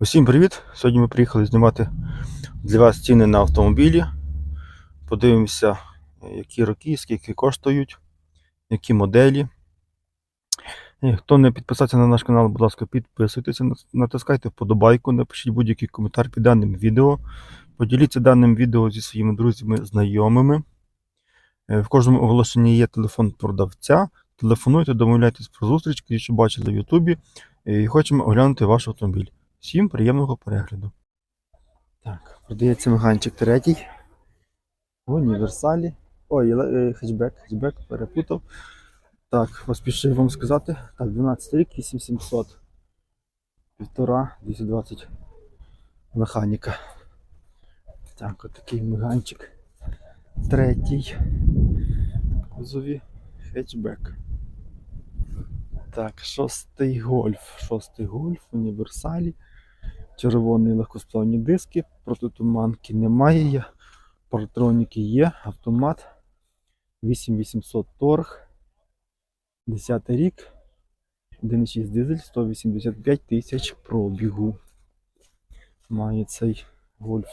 Усім привіт! Сьогодні ми приїхали знімати для вас ціни на автомобілі. Подивимося, які роки, скільки коштують, які моделі. І хто не підписався на наш канал, будь ласка, підписуйтеся, натискайте вподобайку, напишіть будь-який коментар під даним відео. Поділіться даним відео зі своїми друзями, знайомими. Е, В кожному оголошенні є телефон продавця. Телефонуйте, домовляйтесь про зустріч, які що бачили в Ютубі. І хочемо оглянути ваш автомобіль. Всім приємного перегляду. Так, продається меганчик третій. В універсалі. Ой, е, хетчбек, хетчбек, перепутав. Так, поспішив вам сказати. Так, 12 рік, 8700. Півтора, 220 механіка. Так, отакий меганчик. Третій. Кузові хетчбек. Так, шостий гольф. Шостий гольф, універсалі. Червоні легкосплавні диски, протитуманки немає. Партроніки є, автомат 8800 торг. 10 рік. 1,6 дизель, 185 тисяч пробігу. Має цей гольф.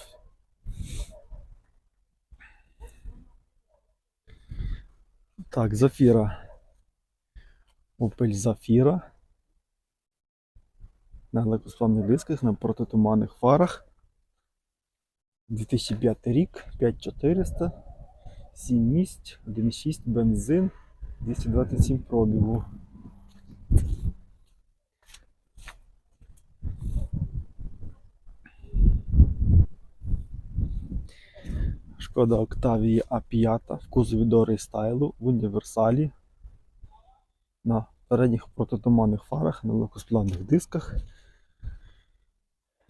Так, Зафіра. Opel Zafira. На легкосплавних дисках, на протитуманних фарах. 2005 рік, 5400, 7 місць, 1,6 бензин, 227 пробігу. Шкода Octavia A5 в кузові до рестайлу в універсалі на передніх протитуманних фарах, на легкосплавних дисках.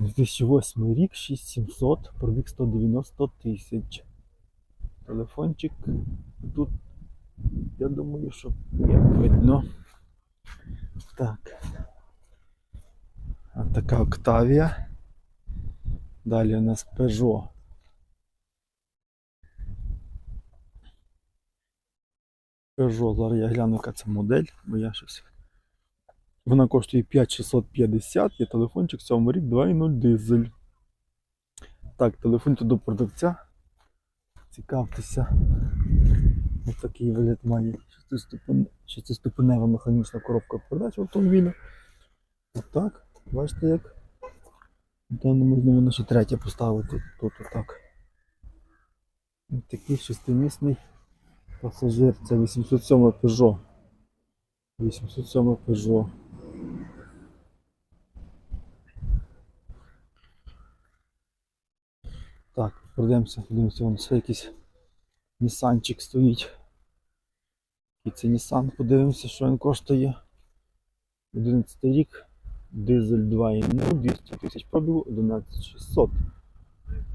2008 рік, 6700, пробіг 190 тисяч. Телефончик тут, я думаю, що є видно. Так. А така Octavia. Далі у нас Peugeot. Peugeot, зараз я гляну, яка це модель, бо я щось. Вона коштує 5650, є телефончик 7 рік 2.0 дизель. Так, телефонуйте до продавця. Цікавтеся. Ось такий вигляд має шестиступен- шестиступенева механічна коробка передач автомобіля. Отак. Бачите як? Там можна воно ще третє поставити тут отак. Ось такий шестимісний пасажир. Це 807 Peugeot. 807 Peugeot. Так, пройдемося, подивимося, вон ще якийсь Нісанчик стоїть. І це Nissan, подивимося, що він коштує. 11 рік, дизель 2.0, 200 тисяч пробігу, 11600.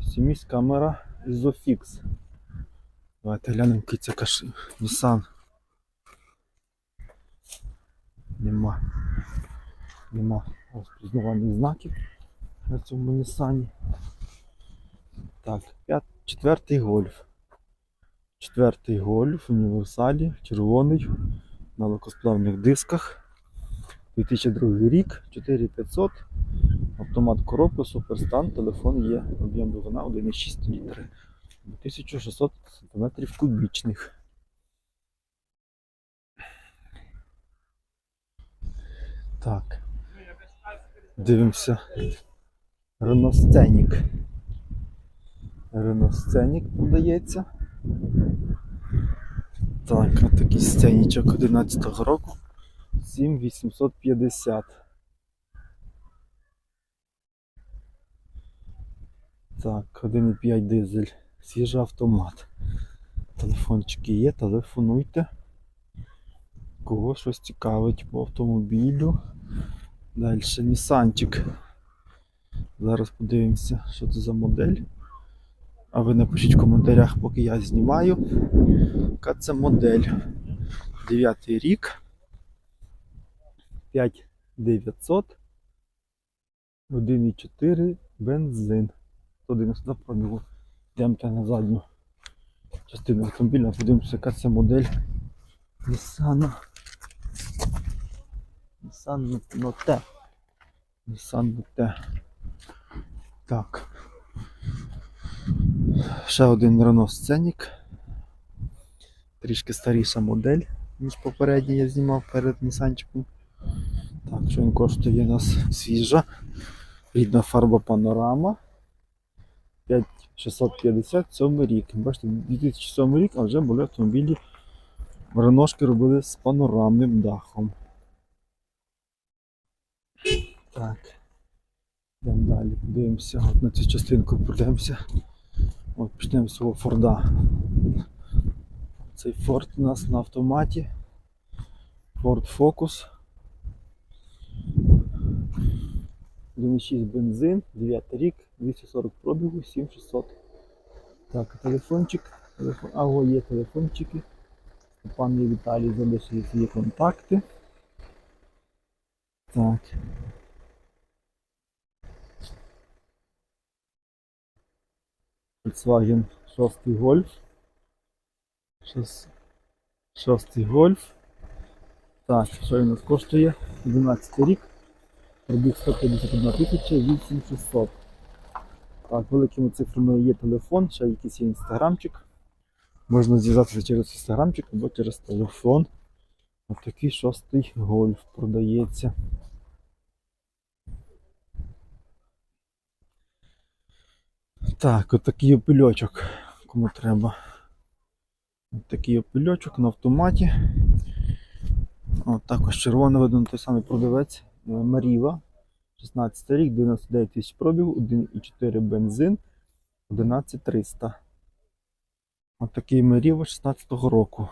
Сімість камера Isofix. Давайте глянемо, який це каш... Nissan. Нема. Нема розпізнавальних знаків на цьому Нісані. Так, п'ят... четвертий гольф. Четвертий гольф універсалі, червоний, на легкосплавних дисках. 2002 рік, 4500, автомат коробка, суперстан, телефон є, об'єм двигуна 1,6 літри. 1600 см кубічних. Так. Дивимося. Renault Scenic продається. Так, от такий сценічок 11 року. 7850. Так, 1,5 дизель. Свіжий автомат. Телефончики є, телефонуйте. Кого щось цікавить по автомобілю. Далі Нісанчик. Зараз подивимося, що це за модель. А ви напишіть в коментарях, поки я знімаю. Яка це модель? 9 рік. 5900. 1,4 бензин. 190 пробігу. Йдемте на задню частину автомобіля, подивимося, яка це модель Nissan. Nissan Note. Так. Ще один Renault Scenic. Трішки старіша модель, ніж попередній я знімав перед Нісанчиком. Так, що він коштує у нас свіжа. Рідна фарба панорама. 5657 рік. Бачите, 2007 рік, а вже були автомобілі. Реношки робили з панорамним дахом. Так. Йдемо далі, подивимося. От на цю частинку пройдемося. От почнемо з свого Форда. Цей Форд у нас на автоматі. Ford Focus. 1.6 бензин, 9 рік, 240 пробігу, 7600. Так, телефончик. Телефон... А, о, є телефончики. Пан і Віталій залишили свої контакти. Так. Volkswagen 6 Golf. 6, 6 Golf. Так, що він нас коштує? 11 рік. Пробіг 151 тисяча 8600. Так, великими цифрами є телефон, ще якийсь є інстаграмчик. Можна зв'язатися через інстаграмчик або через телефон. Ось такий шостий гольф продається. Так, от такий опильочок, кому треба. От опильочок на автоматі. От також червоно видно той самий продавець е, Маріва. 16 рік, 99 тисяч пробігу, 1,4 бензин, 11300. От такий Маріва 16-го року.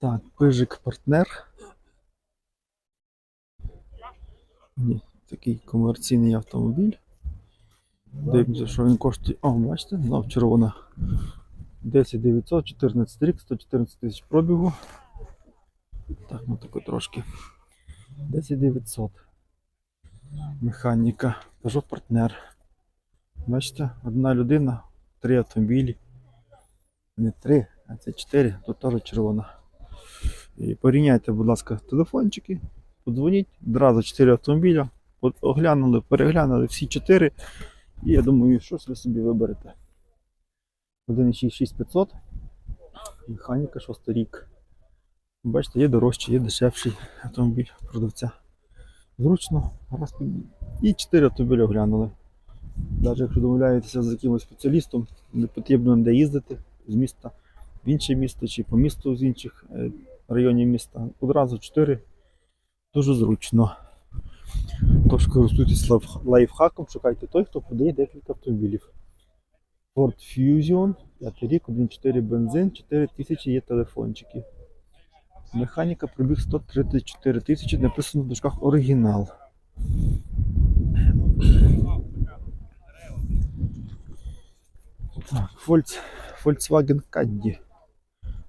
Так, пижик партнер. Ні, такий комерційний автомобіль. Дивимося, що він коштує. О, бачите, знов червона. 10 900, 14 рік, 114 тисяч пробігу. Так, ну тако трошки. 10 900. Механіка. Peugeot партнер. Бачите, одна людина, три автомобілі. Не три, а це чотири, тут теж червона. І порівняйте, будь ласка, телефончики, подзвоніть, одразу 4 автомобіля, оглянули, переглянули всі 4. І я думаю, щось ви собі виберете. 1,6500. Механіка 6 рік. Бачите, є дорожчий, є дешевший автомобіль продавця. Зручно, раз. І 4 автомобілі оглянули. Навіть якщо домовляєтеся з якимось спеціалістом, не потрібно де їздити з міста в інше місто чи по місту з інших е, районів міста. Одразу 4 дуже зручно. Тож користуйтесь лайфхаком, шукайте той, хто продає декілька автомобілів. Ford Fusion, 5 рік, 1.4 бензин, 4 тисячі є телефончики. Механіка пробіг 134 тисячі, написано в дужках оригінал. Так, Volkswagen Caddy.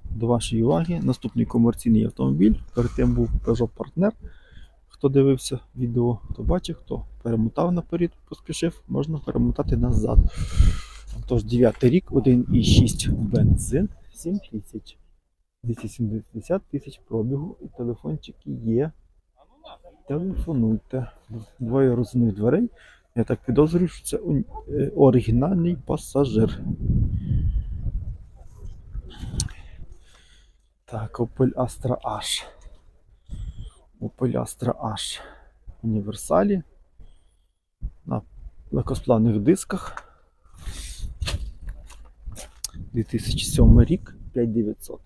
До вашої уваги. Наступний комерційний автомобіль. Перед тим був Peugeot Partner. Хто дивився відео, хто бачив, хто перемотав наперед, поспішив, можна перемотати назад. Тож 9 рік, 1,6 бензин, 7 тисяч. 270 тисяч пробігу і телефончики є. Телефонуйте. Двоє розумних дверей. Я так підозрюю, що це е, оригінальний пасажир. Так, Opel Astra H. Opel Astra H. Універсалі. На легкосплавних дисках. 2007 рік, 5900.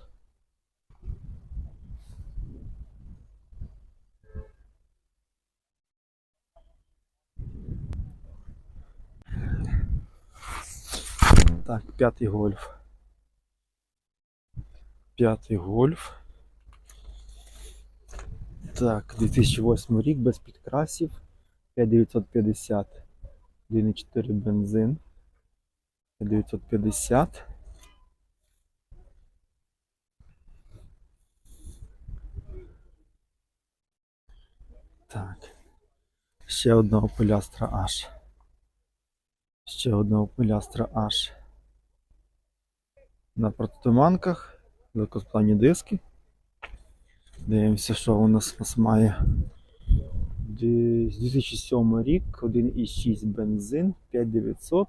Так, п'ятий гольф. П'ятий гольф. Так, 2008 рік без підкрасів. 5950. 1,4 бензин. 950. Так. Ще Opel Astra H. Ще Opel Astra H. На протитуманках, легкосплавні диски. Дивимося, що у нас, у нас має. З 2007 рік, 1,6 бензин, 5900.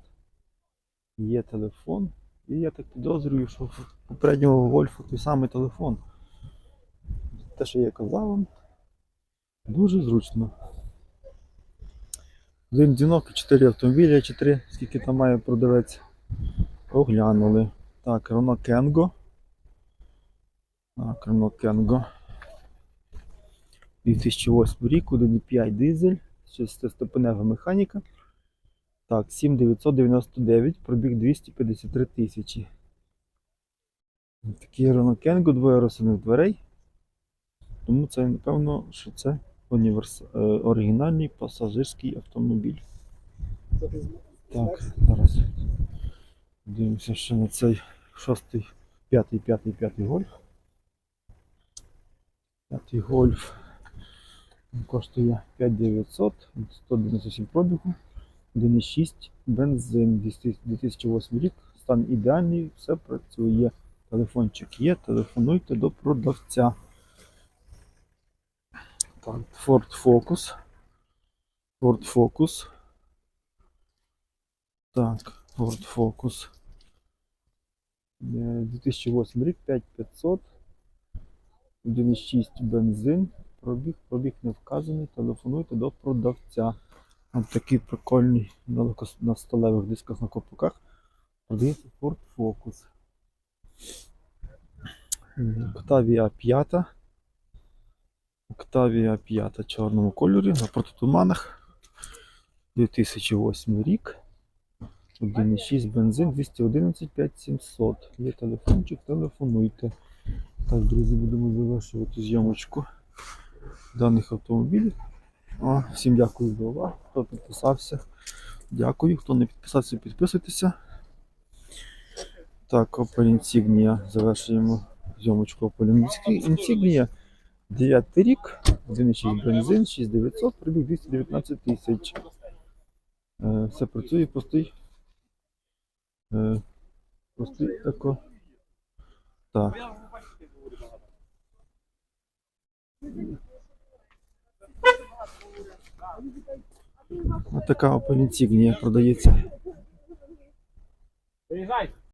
Є телефон. І я так підозрюю, що в попереднього гольфу той самий телефон. Те, що я казав вам, дуже зручно. Один дзвінок і 4 автомобілі, чи 3, скільки там має продавець. Оглянули. Так, Renault Kengo. Так, Renault Kengo. 2008 рік, 1,5 дизель, 6-ступенева механіка. Так, 7999, пробіг 253 тисячі. Такий Renault Kengo, двоє розсувних дверей. Тому це, напевно, що це універс... е, оригінальний пасажирський автомобіль. Так, зараз дивимося ще на цей шостий, п'ятий, п'ятий, п'ятий гольф. П'ятий гольф коштує 5900, 197 пробігу, 1,6 бензин, 2008 рік, стан ідеальний, все працює. Телефончик є, телефонуйте до продавця. Так, Ford Focus. Ford Focus. Так, Ford Focus. Е, 2008 рік, 5500. 1,6 бензин. Пробіг, пробіг не вказаний. Телефонуйте до продавця. Ось такий прикольний на, сталевих дисках на копуках. Продається Ford Focus. Octavia 5. Octavia 5 в чорному кольорі на протитуманах. 2008 рік. 1,6 бензин 211 5700. Є телефончик, телефонуйте. Так, друзі, будемо завершувати зйомочку даних автомобілів. Всім дякую за увагу. Хто підписався. Дякую. Хто не підписався, підписуйтеся. Так, Opel Insignia. Завершуємо зйомочку Opel Insignia. 9 рік, 1,6 бензин, 6900, пробіг 219 тисяч. Е, Все працює, простий. Е, Простий тако. Так. Ось така Opel продається. Приїжджайте.